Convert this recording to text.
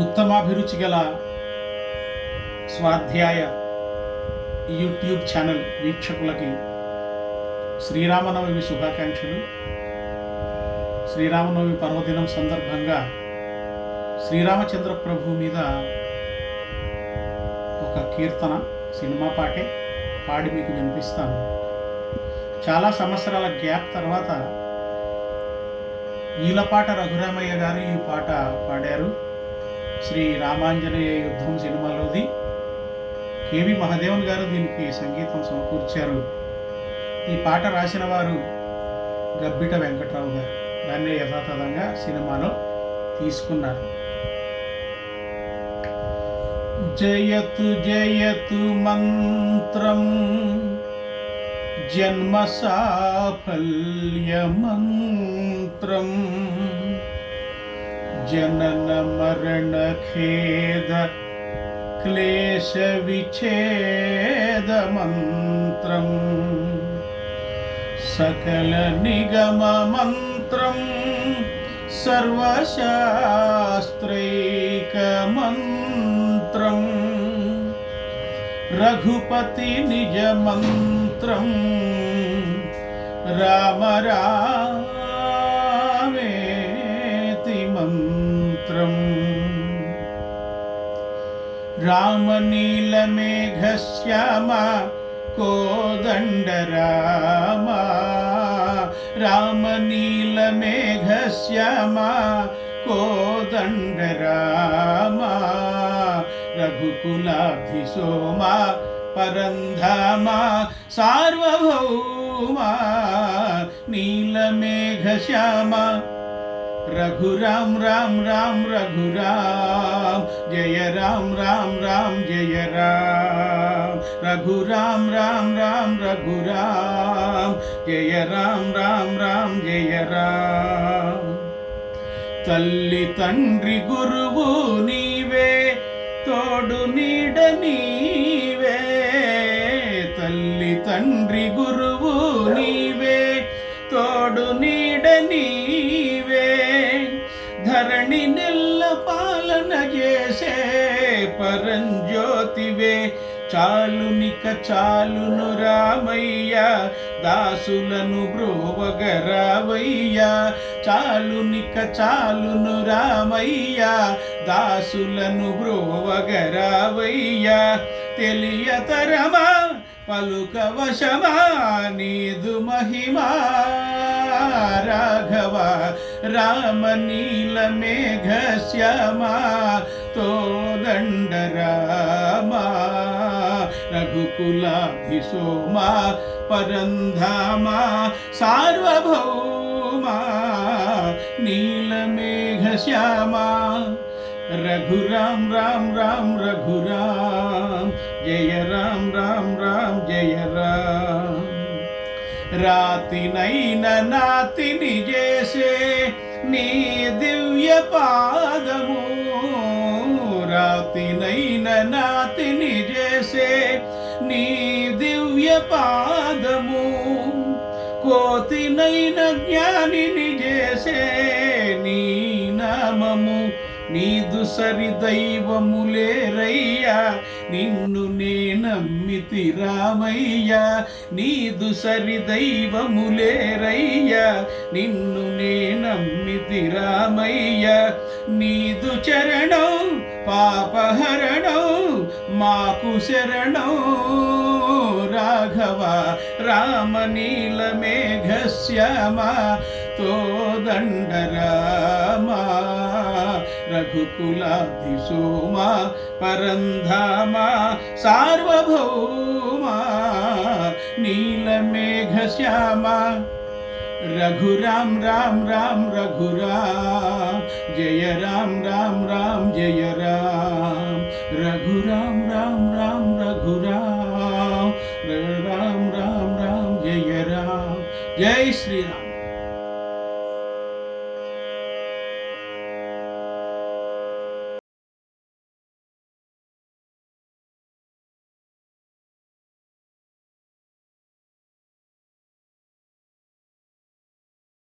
ఉత్తమాభిరుచి గల స్వాధ్యాయ YouTube channel వీక్షకులకి Sri Rama Navami శుభాకాంక్షలు. శ్రీరామనవమి పర్వదినం సందర్భంగా శ్రీరామచంద్ర ప్రభు మీద ఒక కీర్తన సినిమా పాటే పాడి మీకు వినిపిస్తాను. చాలా సంవత్సరాల గ్యాప్ తర్వాత ఈలపాట రఘురామయ్య గారు ఈ పాట పాడారు. శ్రీ రామాంజనేయ యుద్ధం సినిమాలోది. కేవి మహదేవన్ గారు దీనికి సంగీతం సమకూర్చారు. ఈ పాట రాసిన వారు గబ్బిట వెంకట్రావు గారు. దాన్ని యథాతథంగా సినిమాలో తీసుకున్నారు. జయతు జయతు మంత్రం జన్మ సాఫల్య మంత్రం. జనన మరణ ఖేద క్లేశ విఛేద మంత్రం సకల నిగమ మంత్రం సర్వశాస్త్రైక మంత్రం రఘుపతి నిజ మంత్రం రామ రామేతి राम नील मेघ साम को दील मेघ सो रामनीलमेघश्यामा, कोदण्डरामा। रामनीलमेघश्यामा, कोदण्डरामा। रघुकुलाभिसोमा, परन्धामा, सार्वभौमा। नीलमेघश्यामा సార్వభౌమ నీలమేఘశ్యామ రఘురాం రామ్ రామ్. రఘురామ్ జయ రామ్ రామ్ రామ్ జయ రామ్. రఘురామ్ రామ్ రామ్ రఘురామ్ జయ రామ్ రామ్ రామ్ జయ రామ్. తల్లి తండ్రి గురువు నీవే తోడు నీడ నీవే. ధరణి నెల్ల పాలన చేసే పరంజ్యోతివే. చాలునిక చాలును రామయ్య దాసులను బ్రోవగరావయ్య. చాలునిక చాలును రామయ్య దాసులను బ్రోవగరావయ్య. తెలియతరమా పలుకవశమా నీదు మహిమా. రాఘవ రామ నీల మేఘ శ్యామ తోదండ రామ రఘుకులాభిసోమ పరంధామ సార్వభౌమ నీలమేఘ శ్యామ రఘురాం రామ్ రామ్ రఘురామ్ జయ రామ్ రామ్ రామ్ నీ దివ్య పాదము రాతినైన నాతిని చేసే నీ దివ్య పాదము కోతినైన జ్ఞానిని చేసే నీ నామము నీదు సరి దైవములేరై నిన్ను నే నమ్మితి రామయ్య నీదు సరి దైవములేరయ్యా నిన్ను నే నమ్మితి రామయ్య నీదు చరణం పాపహరణం మాకు శరణం రాఘవ రామనీల మేఘశ్యామ తోదండ రామ రఘుకులాధిసోమ పరంధామ సార్వభౌమ నీలమేఘశ్యామ రఘురాం రామ్ రామ్ రఘురామ్ జయ రామ్ రామ్ రామ్ జయ రామ్ प्रभु राम राम राम राम जय राम जय श्री राम